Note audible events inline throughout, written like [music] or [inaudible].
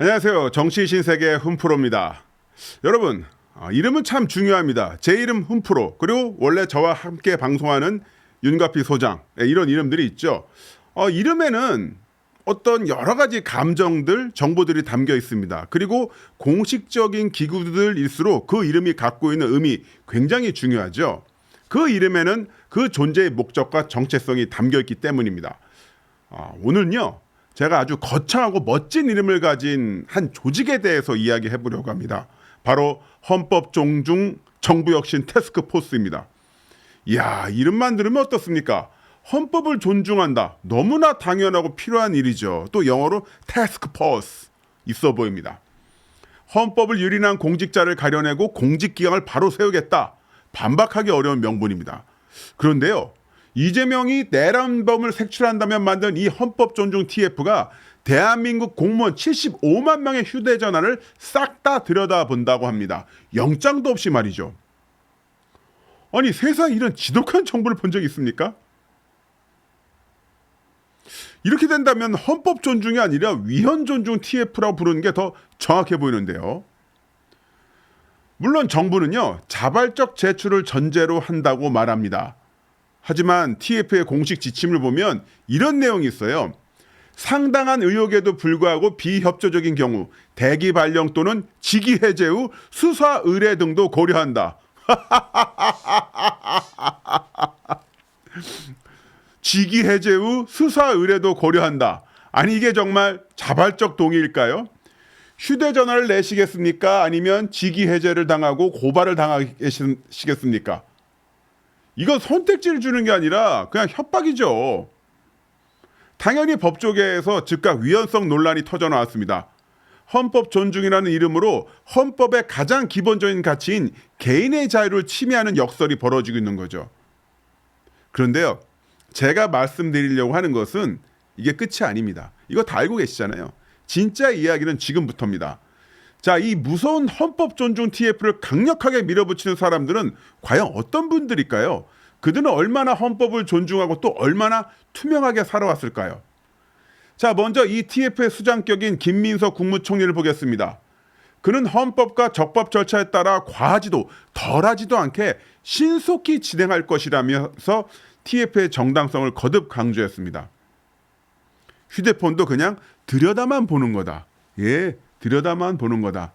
안녕하세요. 정치 신세계 훈프로입니다. 여러분, 아, 이름은 참 중요합니다. 제 이름 훈프로 그리고 원래 저와 함께 방송하는 윤가피 소장 예, 이런 이름들이 있죠. 어, 이름에는 어떤 여러 가지 감정들, 정보들이 담겨 있습니다. 그리고 공식적인 기구들일수록 그 이름이 갖고 있는 의미 굉장히 중요하죠. 그 이름에는 그 존재의 목적과 정체성이 담겨 있기 때문입니다. 아, 오늘은요, 제가 아주 거창하고 멋진 이름을 가진 한 조직에 대해서 이야기해 보려고 합니다. 바로 헌법 종중 정부 혁신 테스크 포스입니다. 이야, 이름만 들으면 어떻습니까? 헌법을 존중한다. 너무나 당연하고 필요한 일이죠. 또 영어로 테스크 포스 있어 보입니다. 헌법을 유린한 공직자를 가려내고 공직 기강을 바로 세우겠다. 반박하기 어려운 명분입니다. 그런데요. 이재명이 내란범을 색출한다면 만든 이 헌법 존중 TF가 대한민국 공무원 75만 명의 휴대전화를 싹 다 들여다본다고 합니다. 영장도 없이 말이죠. 아니 세상에 이런 지독한 정보를 본 적이 있습니까? 이렇게 된다면 헌법 존중이 아니라 위헌 존중 TF라고 부르는 게 더 정확해 보이는데요. 물론 정부는요, 자발적 제출을 전제로 한다고 말합니다. 하지만 TF의 공식 지침을 보면 이런 내용이 있어요. 상당한 의혹에도 불구하고 비협조적인 경우 대기 발령 또는 직위 해제 후 수사 의뢰 등도 고려한다. [laughs] 직위 해제 후 수사 의뢰도 고려한다. 아니 이게 정말 자발적 동의일까요? 휴대전화를 내시겠습니까? 아니면 직위 해제를 당하고 고발을 당하시겠습니까? 이건 선택지를 주는 게 아니라 그냥 협박이죠. 당연히 법조계에서 즉각 위헌성 논란이 터져 나왔습니다. 헌법 존중이라는 이름으로 헌법의 가장 기본적인 가치인 개인의 자유를 침해하는 역설이 벌어지고 있는 거죠. 그런데요, 제가 말씀드리려고 하는 것은 이게 끝이 아닙니다. 이거 다 알고 계시잖아요. 진짜 이야기는 지금부터입니다. 자, 이 무서운 헌법 존중 TF를 강력하게 밀어붙이는 사람들은 과연 어떤 분들일까요? 그들은 얼마나 헌법을 존중하고 또 얼마나 투명하게 살아왔을까요? 자, 먼저 이 TF의 수장격인 김민석 국무총리를 보겠습니다. 그는 헌법과 적법 절차에 따라 과하지도 덜하지도 않게 신속히 진행할 것이라면서 TF의 정당성을 거듭 강조했습니다. 휴대폰도 그냥 들여다만 보는 거다. 예, 들여다만 보는 거다.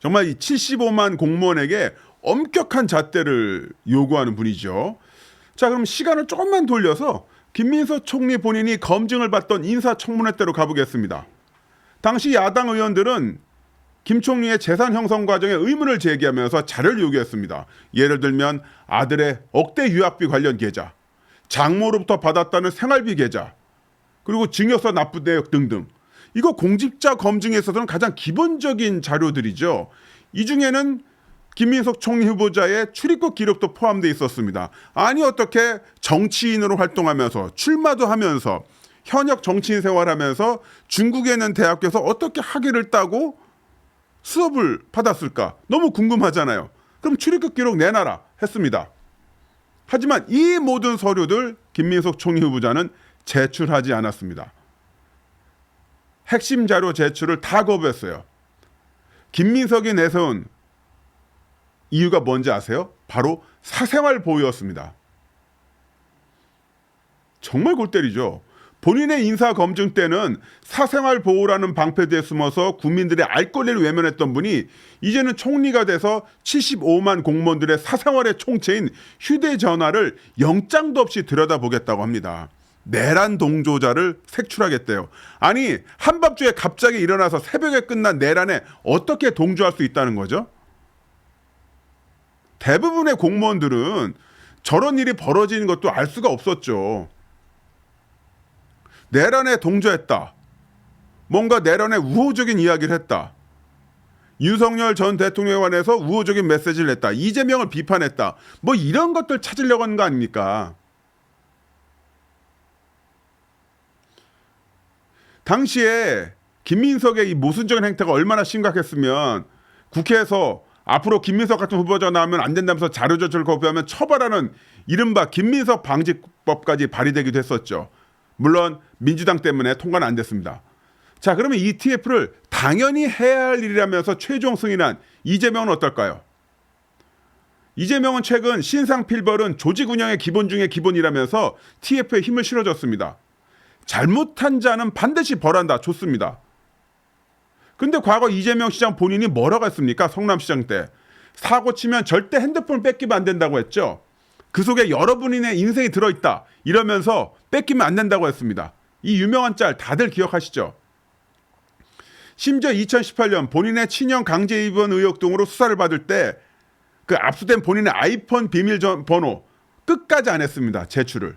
정말 이 75만 공무원에게 엄격한 잣대를 요구하는 분이죠. 자, 그럼 시간을 조금만 돌려서 김민석 총리 본인이 검증을 받던 인사청문회 때로 가보겠습니다. 당시 야당 의원들은 김 총리의 재산 형성 과정에 의문을 제기하면서 자료를 요구했습니다. 예를 들면 아들의 억대 유학비 관련 계좌, 장모로부터 받았다는 생활비 계좌, 그리고 증여서 납부 내역 등등. 이거 공직자 검증에 있어서는 가장 기본적인 자료들이죠. 이 중에는 김민석 총리 후보자의 출입국 기록도 포함되어 있었습니다. 아니 어떻게 정치인으로 활동하면서 출마도 하면서 현역 정치인 생활하면서 중국에 있는 대학교에서 어떻게 학위를 따고 수업을 받았을까? 너무 궁금하잖아요. 그럼 출입국 기록 내놔라 했습니다. 하지만 이 모든 서류들 김민석 총리 후보자는 제출하지 않았습니다. 핵심 자료 제출을 다 거부했어요. 김민석이 내세운 이유가 뭔지 아세요? 바로 사생활 보호였습니다. 정말 골 때리죠. 본인의 인사 검증 때는 사생활 보호라는 방패대에 숨어서 국민들의 알 권리를 외면했던 분이 이제는 총리가 돼서 75만 공무원들의 사생활의 총체인 휴대전화를 영장도 없이 들여다보겠다고 합니다. 내란 동조자를 색출하겠대요. 아니 한밤중에 갑자기 일어나서 새벽에 끝난 내란에 어떻게 동조할 수 있다는 거죠? 대부분의 공무원들은 저런 일이 벌어지는 것도 알 수가 없었죠. 내란에 동조했다. 뭔가 내란에 우호적인 이야기를 했다. 윤석열 전 대통령에 관해서 우호적인 메시지를 냈다. 이재명을 비판했다. 뭐 이런 것들 찾으려고 하는 거 아닙니까? 당시에 김민석의 이 모순적인 행태가 얼마나 심각했으면 국회에서 앞으로 김민석 같은 후보자가 나오면 안 된다면서 자료 조작을 거부하면 처벌하는 이른바 김민석 방지법까지 발의되기도 했었죠. 물론 민주당 때문에 통과는 안 됐습니다. 자, 그러면 ETF를 당연히 해야 할 일이라면서 최종 승인한 이재명은 어떨까요? 이재명은 최근 신상 필벌은 조직 운영의 기본 중의 기본이라면서 TF에 힘을 실어줬습니다. 잘못한 자는 반드시 벌한다. 좋습니다. 근데 과거 이재명 시장 본인이 뭐라고 했습니까? 성남시장 때. 사고 치면 절대 핸드폰을 뺏기면 안 된다고 했죠. 그 속에 여러분의 인생이 들어있다. 이러면서 뺏기면 안 된다고 했습니다. 이 유명한 짤 다들 기억하시죠? 심지어 2018년 본인의 친형 강제 입원 의혹 등으로 수사를 받을 때 그 압수된 본인의 아이폰 비밀 전- 번호 끝까지 안 했습니다. 제출을.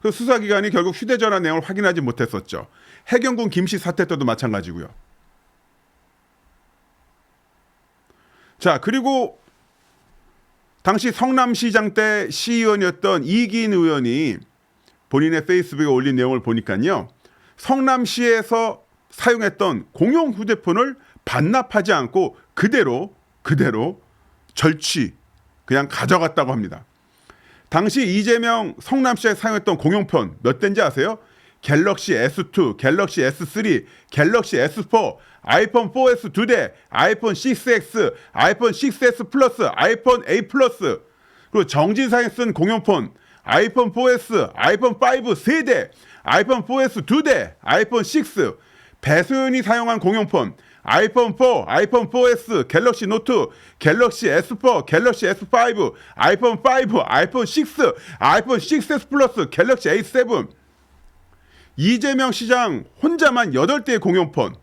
그 수사기관이 결국 휴대전화 내용을 확인하지 못했었죠. 해경군 김씨 사태 때도 마찬가지고요. 자, 그리고 당시 성남시장 때 시의원이었던 이기인 의원이 본인의 페이스북에 올린 내용을 보니까요. 성남시에서 사용했던 공용 휴대폰을 반납하지 않고 그대로 그대로 절취 그냥 가져갔다고 합니다. 당시 이재명 성남시에 사용했던 공용폰 몇 대인지 아세요? 갤럭시 S2, 갤럭시 S3, 갤럭시 S4, 아이폰 4S 두 대, 아이폰 6X, 아이폰 6S 플러스, 아이폰 A 플러스, 그리고 정진상이 쓴 공용폰, 아이폰 4S, 아이폰 5 세 대, 아이폰 4S 두 대, 아이폰 6, 배소연이 사용한 공용폰, 아이폰 4, 아이폰 4S, 갤럭시 노트, 갤럭시 S4, 갤럭시 S5, 아이폰 5, 아이폰 6, 아이폰 6S 플러스, 갤럭시 A7. 이재명 시장 혼자만 8대의 공용폰,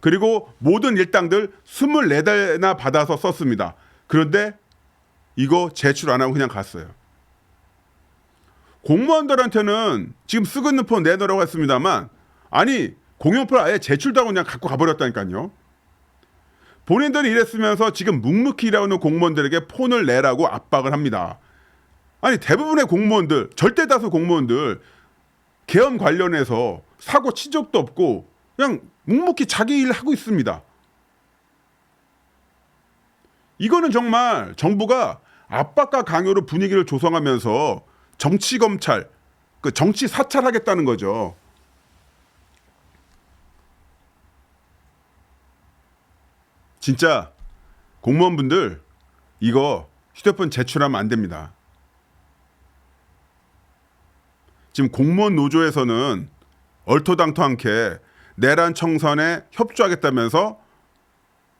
그리고 모든 일당들 24대나 받아서 썼습니다. 그런데 이거 제출 안 하고 그냥 갔어요. 공무원들한테는 지금 쓰고 있는 폰 내놓으라고 했습니다만, 아니, 공용폰을 아예 제출도 하고 그냥 갖고 가버렸다니까요. 본인들이 이랬으면서 지금 묵묵히 일하고 있는 공무원들에게 폰을 내라고 압박을 합니다. 아니 대부분의 공무원들 절대 다수 공무원들 계엄 관련해서 사고 친 적도 없고 그냥 묵묵히 자기 일 하고 있습니다. 이거는 정말 정부가 압박과 강요로 분위기를 조성하면서 정치 검찰, 그 정치 사찰하겠다는 거죠. 진짜 공무원분들 이거 휴대폰 제출하면 안 됩니다. 지금 공무원 노조에서는 얼토당토 않게 내란 청산에 협조하겠다면서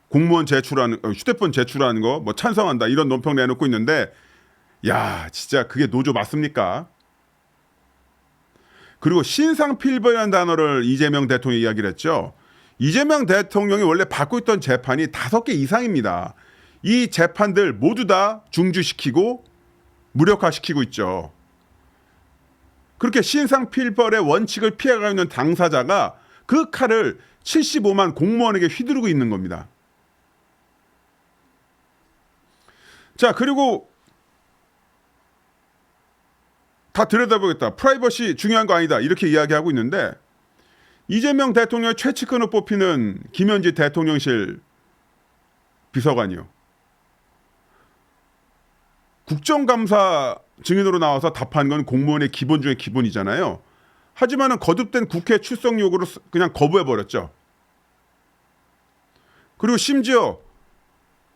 공무원 제출하는 어, 휴대폰 제출하는 거 뭐 찬성한다 이런 논평 내놓고 있는데 야 진짜 그게 노조 맞습니까? 그리고 신상필벌이라는 단어를 이재명 대통령이 이야기를 했죠. 이재명 대통령이 원래 받고 있던 재판이 다섯 개 이상입니다. 이 재판들 모두 다 중주시키고 무력화시키고 있죠. 그렇게 신상필벌의 원칙을 피해가고 있는 당사자가 그 칼을 75만 공무원에게 휘두르고 있는 겁니다. 자, 그리고 다 들여다보겠다. 프라이버시 중요한 거 아니다. 이렇게 이야기하고 있는데 이재명 대통령의 최측근으로 뽑히는 김현지 대통령실 비서관이요. 국정감사 증인으로 나와서 답한 건 공무원의 기본 중의 기본이잖아요. 하지만은 거듭된 국회 출석 요구를 그냥 거부해 버렸죠. 그리고 심지어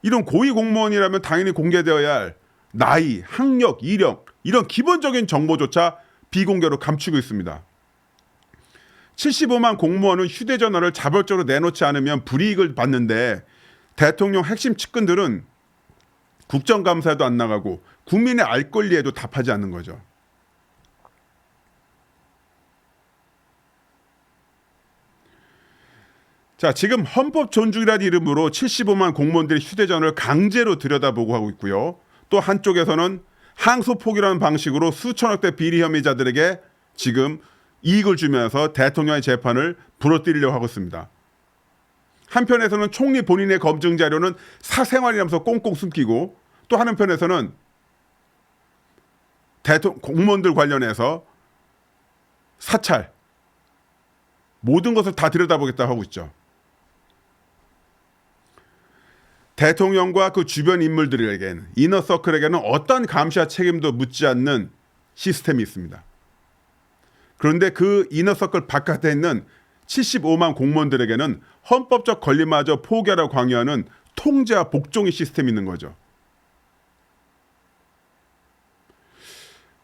이런 고위 공무원이라면 당연히 공개되어야 할 나이, 학력, 이력 이런 기본적인 정보조차 비공개로 감추고 있습니다. 75만 공무원은 휴대전화를 자발적으로 내놓지 않으면 불이익을 받는데 대통령 핵심 측근들은 국정감사에도 안 나가고 국민의 알 권리에도 답하지 않는 거죠. 자, 지금 헌법 존중이라는 이름으로 75만 공무원들이 휴대전화를 강제로 들여다보고 하고 있고요. 또 한쪽에서는 항소폭이라는 방식으로 수천억 대 비리 혐의자들에게 지금 이익을 주면서 대통령의 재판을 부러뜨리려고 하고 있습니다. 한편에서는 총리 본인의 검증 자료는 사생활이라면서 꽁꽁 숨기고 또 하는 편에서는 대통령 공무원들 관련해서 사찰 모든 것을 다 들여다보겠다 하고 있죠. 대통령과 그 주변 인물들에게는 이너 서클에게는 어떤 감시와 책임도 묻지 않는 시스템이 있습니다. 그런데 그 이너 서클 바깥에 있는 75만 공무원들에게는 헌법적 권리마저 포기하라 강요하는 통제와 복종의 시스템이 있는 거죠.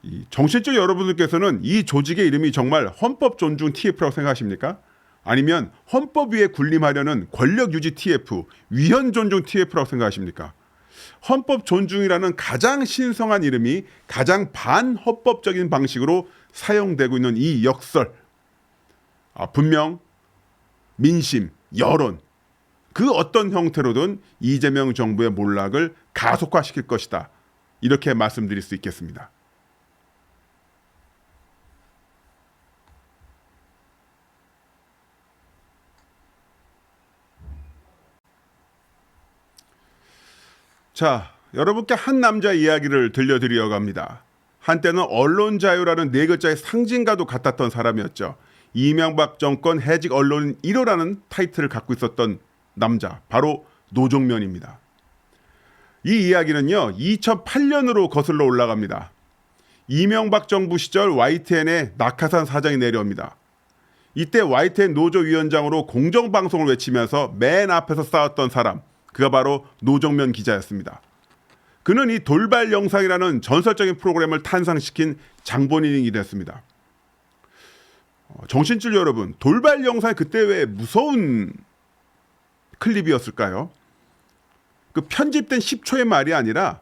이 정신적 여러분들께서는 이 조직의 이름이 정말 헌법 존중 TF라고 생각하십니까? 아니면 헌법 위에 군림하려는 권력 유지 TF, 위헌 존중 TF라고 생각하십니까? 헌법 존중이라는 가장 신성한 이름이 가장 반헌법적인 방식으로 사용되고 있는 이 역설. 아, 분명 민심, 여론, 그 어떤 형태로든 이재명 정부의 몰락을 가속화시킬 것이다. 이렇게 말씀드릴 수 있겠습니다. 자, 여러분께 한 남자 이야기를 들려드리려 갑니다. 한때는 언론 자유라는 네 글자의 상징과도 같았던 사람이었죠. 이명박 정권 해직 언론인 1호라는 타이틀을 갖고 있었던 남자, 바로 노종면입니다. 이 이야기는요, 2008년으로 거슬러 올라갑니다. 이명박 정부 시절 YTN에 낙하산 사장이 내려옵니다. 이때 YTN 노조위원장으로 공정방송을 외치면서 맨 앞에서 싸웠던 사람, 그가 바로 노정면 기자였습니다. 그는 이 돌발 영상이라는 전설적인 프로그램을 탄생시킨 장본인이 됐습니다. 어, 정신줄 여러분, 돌발 영상이 그때 왜 무서운 클립이었을까요? 그 편집된 10초의 말이 아니라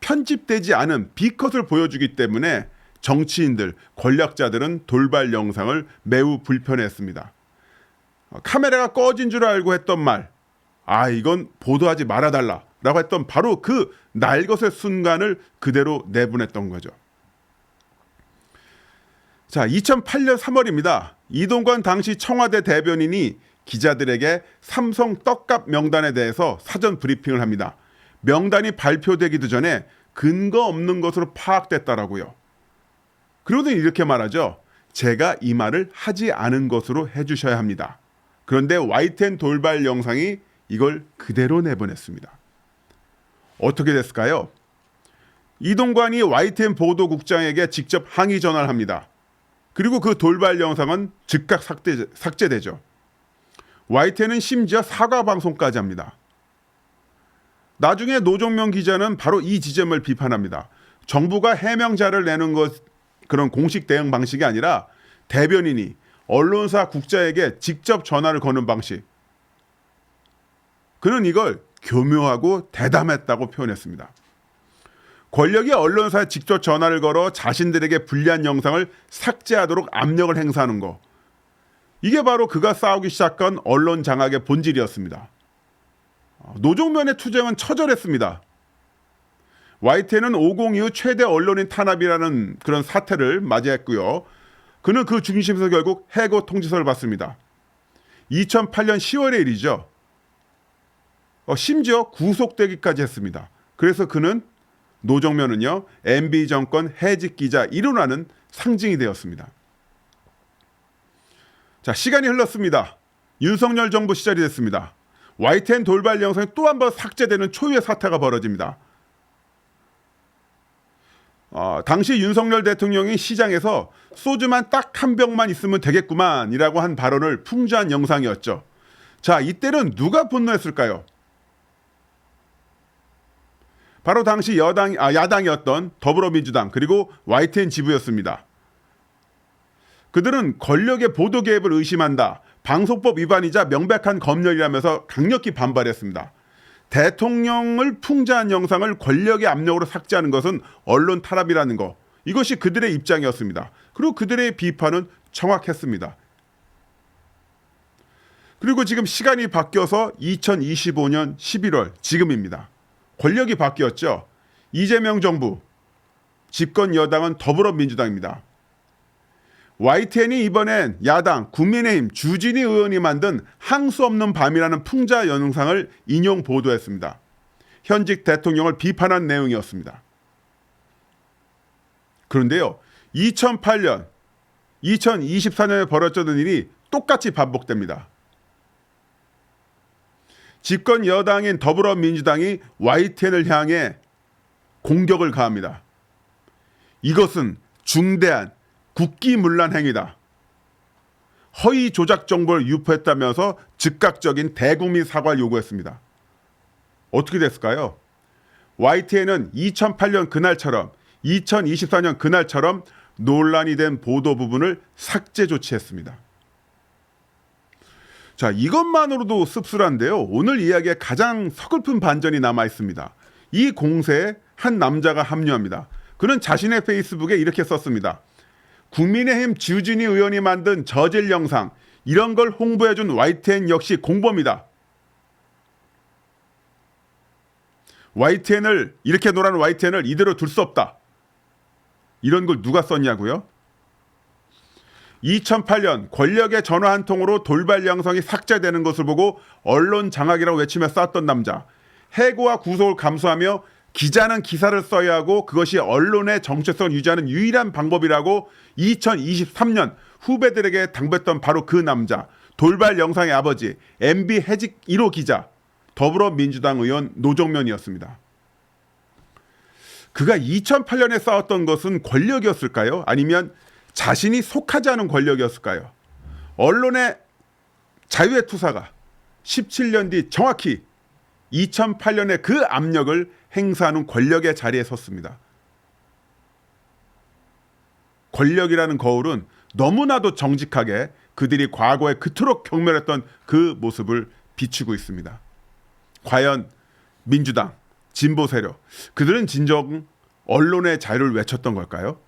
편집되지 않은 B컷을 보여주기 때문에 정치인들, 권력자들은 돌발 영상을 매우 불편해했습니다. 어, 카메라가 꺼진 줄 알고 했던 말, 아, 이건 보도하지 말아달라. 라고 했던 바로 그 날것의 순간을 그대로 내보냈던 거죠. 자, 2008년 3월입니다. 이동관 당시 청와대 대변인이 기자들에게 삼성 떡값 명단에 대해서 사전 브리핑을 합니다. 명단이 발표되기도 전에 근거 없는 것으로 파악됐다라고요. 그러더니 이렇게 말하죠. 제가 이 말을 하지 않은 것으로 해주셔야 합니다. 그런데 YTN 돌발 영상이 이걸 그대로 내보냈습니다. 어떻게 됐을까요? 이동관이 YTN 보도국장에게 직접 항의 전화를 합니다. 그리고 그 돌발 영상은 즉각 삭제, 삭제되죠. YTN은 심지어 사과 방송까지 합니다. 나중에 노종명 기자는 바로 이 지점을 비판합니다. 정부가 해명자를 내는 것 그런 공식 대응 방식이 아니라 대변인이 언론사 국자에게 직접 전화를 거는 방식. 그는 이걸 교묘하고 대담했다고 표현했습니다. 권력이 언론사에 직접 전화를 걸어 자신들에게 불리한 영상을 삭제하도록 압력을 행사하는 것. 이게 바로 그가 싸우기 시작한 언론 장악의 본질이었습니다. 노종면의 투쟁은 처절했습니다. YTN은 50 이후 최대 언론인 탄압이라는 그런 사태를 맞이했고요. 그는 그 중심에서 결국 해고 통지서를 받습니다. 2008년 10월의 일이죠. 어, 심지어 구속되기까지 했습니다. 그래서 그는 노정면은요 MB 정권 해직 기자 일어나는 상징이 되었습니다. 자 시간이 흘렀습니다. 윤석열 정부 시절이 됐습니다. YTN 돌발 영상이 또 한 번 삭제되는 초유의 사태가 벌어집니다. 어, 당시 윤석열 대통령이 시장에서 소주만 딱 한 병만 있으면 되겠구만이라고 한 발언을 풍자한 영상이었죠. 자 이때는 누가 분노했을까요? 바로 당시 여당 아 야당이었던 더불어민주당 그리고 YTN 지부였습니다. 그들은 권력의 보도 개입을 의심한다. 방송법 위반이자 명백한 검열이라면서 강력히 반발했습니다. 대통령을 풍자한 영상을 권력의 압력으로 삭제하는 것은 언론 탄압이라는 것. 이것이 그들의 입장이었습니다. 그리고 그들의 비판은 정확했습니다. 그리고 지금 시간이 바뀌어서 2025년 11월 지금입니다. 권력이 바뀌었죠. 이재명 정부, 집권 여당은 더불어민주당입니다. YTN이 이번엔 야당 국민의힘 주진희 의원이 만든 항수 없는 밤이라는 풍자 영상을 인용 보도했습니다. 현직 대통령을 비판한 내용이었습니다. 그런데요, 2008년, 2024년에 벌어졌던 일이 똑같이 반복됩니다. 집권 여당인 더불어민주당이 YTN을 향해 공격을 가합니다. 이것은 중대한 국기문란 행위다. 허위 조작 정보를 유포했다면서 즉각적인 대국민 사과를 요구했습니다. 어떻게 됐을까요? YTN은 2008년 그날처럼 2024년 그날처럼 논란이 된 보도 부분을 삭제 조치했습니다. 자, 이것만으로도 씁쓸한데요. 오늘 이야기에 가장 서글픈 반전이 남아 있습니다. 이 공세에 한 남자가 합류합니다. 그는 자신의 페이스북에 이렇게 썼습니다. 국민의힘 지우진이 의원이 만든 저질 영상 이런 걸 홍보해준 YTN 역시 공범이다. YTN을 이렇게 노란 YTN을 이대로 둘 수 없다. 이런 걸 누가 썼냐고요? 2008년 권력의 전화 한 통으로 돌발 영상이 삭제되는 것을 보고 언론 장악이라고 외치며 쌌던 남자. 해고와 구속을 감수하며 기자는 기사를 써야 하고 그것이 언론의 정체성을 유지하는 유일한 방법이라고 2023년 후배들에게 당부했던 바로 그 남자. 돌발 영상의 아버지 MB 해직 1호 기자 더불어민주당 의원 노정면이었습니다. 그가 2008년에 싸웠던 것은 권력이었을까요? 아니면 자신이 속하지 않은 권력이었을까요? 언론의 자유의 투사가 17년 뒤 정확히 2008년에 그 압력을 행사하는 권력의 자리에 섰습니다. 권력이라는 거울은 너무나도 정직하게 그들이 과거에 그토록 경멸했던 그 모습을 비추고 있습니다. 과연 민주당, 진보 세력, 그들은 진정 언론의 자유를 외쳤던 걸까요?